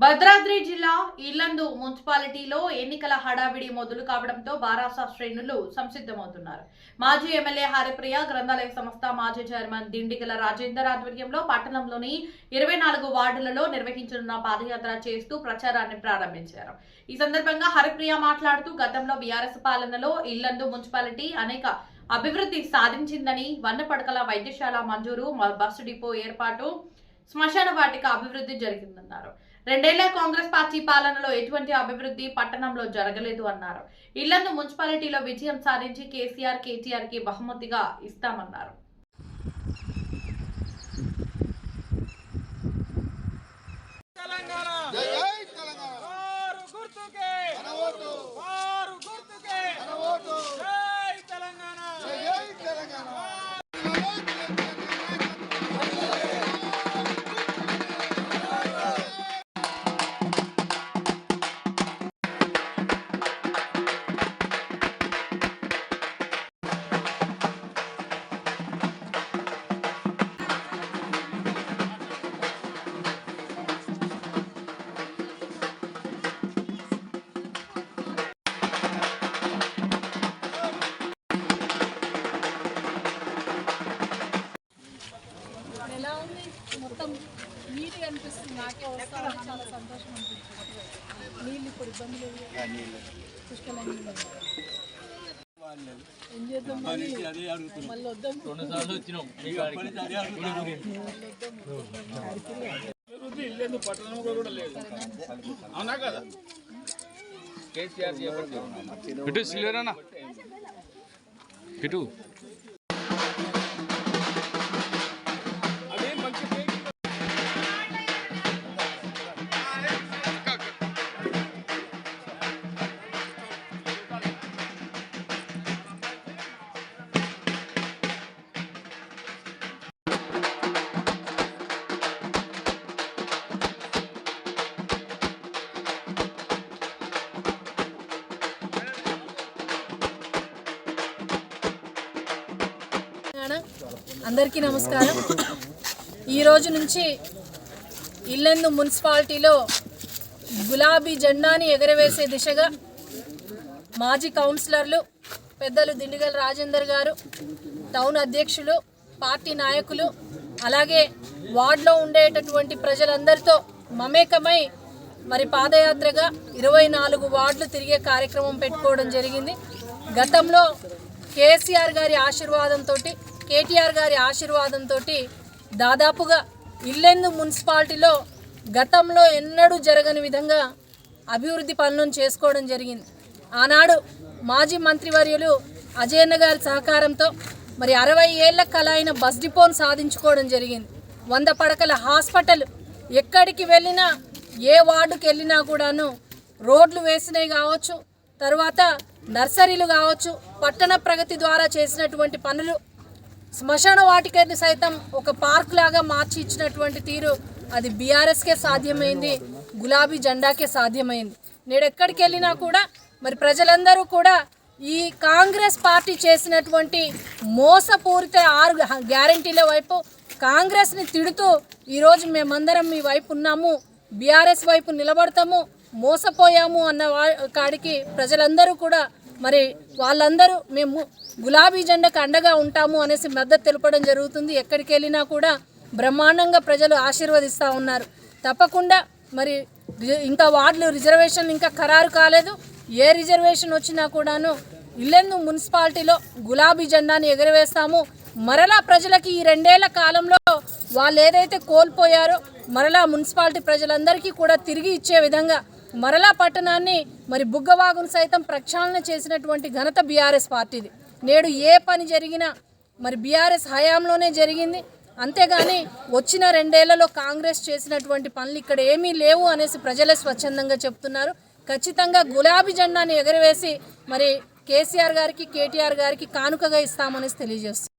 భద్రాద్రి జిల్లా ఇల్లందు మున్సిపాలిటీలో ఎన్నికల హడావిడి మొదలు కావడంతో బారాసా శ్రేణులు సంసిద్ధమవుతున్నారు. మాజీ ఎమ్మెల్యే హరిప్రియ గ్రంథాలయ సంస్థ మాజీ చైర్మన్ దిండిగల రాజేందర్ ఆధ్వర్యంలో పట్టణంలోని ఇరవై నాలుగు వార్డులలో నిర్వహించనున్న పాదయాత్ర చేస్తూ ప్రచారాన్ని ప్రారంభించారు. ఈ సందర్భంగా హరిప్రియ మాట్లాడుతూ గతంలో బీఆర్ఎస్ పాలనలో ఇల్లందు మున్సిపాలిటీ అనేక అభివృద్ధి సాధించిందని వన్నపడకల వైద్యశాల మంజూరు బస్సు డిపో ఏర్పాటు శ్మశాన వాటిక అభివృద్ధి జరిగిందన్నారు. రెండేళ్ళ కాంగ్రెస్ పార్టీ పాలనలో ఎటువంటి అభివృద్ధి పట్టణంలో జరగలేదు అన్నారు. ఇళ్ళను మున్సిపాలిటీలో విజయం సాధించి కేసీఆర్ కేటీఆర్కి బహుమతిగా ఇస్తామన్నారు. తెలంగాణ! మొత్తం నీట్గా అనిపిస్తుంది నాకే వస్తా చాలా సంతోషం అనిపిస్తుంది. నీళ్ళు ఇప్పుడు ఇబ్బంది లేదు పుష్కలంగా. ఏం చేద్దాం మళ్ళీ మళ్ళీ వద్దాం ఇల్లేదు పట్టణంలో కూడా లేదు అవునా కదా ఇటు సిల్వరానా ఇటు తెలంగాణ. అందరికీ నమస్కారం. ఈ రోజు నుంచి ఇల్లెందు మున్సిపాలిటీలో గులాబీ జెండాని ఎగరవేసే దిశగా మాజీ కౌన్సిలర్లు పెద్దలు దిండిగల్ రాజేందర్ గారు టౌన్ అధ్యక్షులు పార్టీ నాయకులు అలాగే వార్డులో ఉండేటటువంటి ప్రజలందరితో మమేకమై మరి పాదయాత్రగా ఇరవై నాలుగు వార్డులు తిరిగే కార్యక్రమం పెట్టుకోవడం జరిగింది. గతంలో కేసీఆర్ గారి ఆశీర్వాదంతో కేటీఆర్ గారి ఆశీర్వాదంతో దాదాపుగా ఇల్లెందు మున్సిపాలిటీలో గతంలో ఎన్నడూ జరగని విధంగా అభివృద్ధి పనులను చేసుకోవడం జరిగింది. ఆనాడు మాజీ మంత్రివర్యులు అజయన్న గారి సహకారంతో మరి అరవై ఏళ్ళ కల అయిన బస్ డిపోను సాధించుకోవడం జరిగింది. వంద పడకల హాస్పిటల్ ఎక్కడికి వెళ్ళినా ఏ వార్డుకి వెళ్ళినా కూడాను రోడ్లు వేసినవి కావచ్చు తర్వాత నర్సరీలు కావచ్చు పట్టణ ప్రగతి ద్వారా చేసినటువంటి పనులు శ్మశాన వాటికని సైతం ఒక పార్క్ లాగా మార్చి ఇచ్చినటువంటి తీరు అది బీఆర్ఎస్కే సాధ్యమైంది గులాబీ జెండాకే సాధ్యమైంది. నేడు ఎక్కడికి వెళ్ళినా కూడా మరి ప్రజలందరూ కూడా ఈ కాంగ్రెస్ పార్టీ చేసినటువంటి మోసపూరిత ఆరు గ్యారంటీల వైపు కాంగ్రెస్ని తిడుతూ ఈరోజు మేమందరం మీ వైపు ఉన్నాము బీఆర్ఎస్ వైపు నిలబడతాము మోసపోయాము అన్న వా- కాడికి ప్రజలందరూ కూడా మరి వాళ్ళందరూ మేము గులాబీ జెండాకు అండగా ఉంటాము అనేసి మద్దతు తెలపడం జరుగుతుంది. ఎక్కడికి వెళ్ళినా కూడా బ్రహ్మాండంగా ప్రజలు ఆశీర్వదిస్తూ ఉన్నారు. తప్పకుండా మరి ఇంకా వార్డులు రిజర్వేషన్ ఇంకా ఖరారు కాలేదు. ఏ రిజర్వేషన్ వచ్చినా కూడాను ఇల్లెందు మున్సిపాలిటీలో గులాబీ జెండాని ఎగరవేస్తాము. మరలా ప్రజలకి ఈ రెండేళ్ళ కాలంలో వాళ్ళు ఏదైతే కోల్పోయారో మరలా మున్సిపాలిటీ ప్రజలందరికీ కూడా తిరిగి ఇచ్చే విధంగా మరలా పట్టణాన్ని మరి బుగ్గవాగును సైతం ప్రక్షాళన చేసినటువంటి ఘనత బీఆర్ఎస్ పార్టీది. నేడు ఏ పని జరిగినా మరి బీఆర్ఎస్ హయాంలోనే జరిగింది. అంతేగాని వచ్చిన రెండేళ్ళలో కాంగ్రెస్ చేసినటువంటి పనులు ఇక్కడ ఏమీ లేవు అనేసి ప్రజలే స్వచ్ఛందంగా చెప్తున్నారు. ఖచ్చితంగా గులాబీ జెండాని ఎగరవేసి మరి కేసీఆర్ గారికి కేటీఆర్ గారికి కానుకగా ఇస్తామనేసి తెలియజేస్తుంది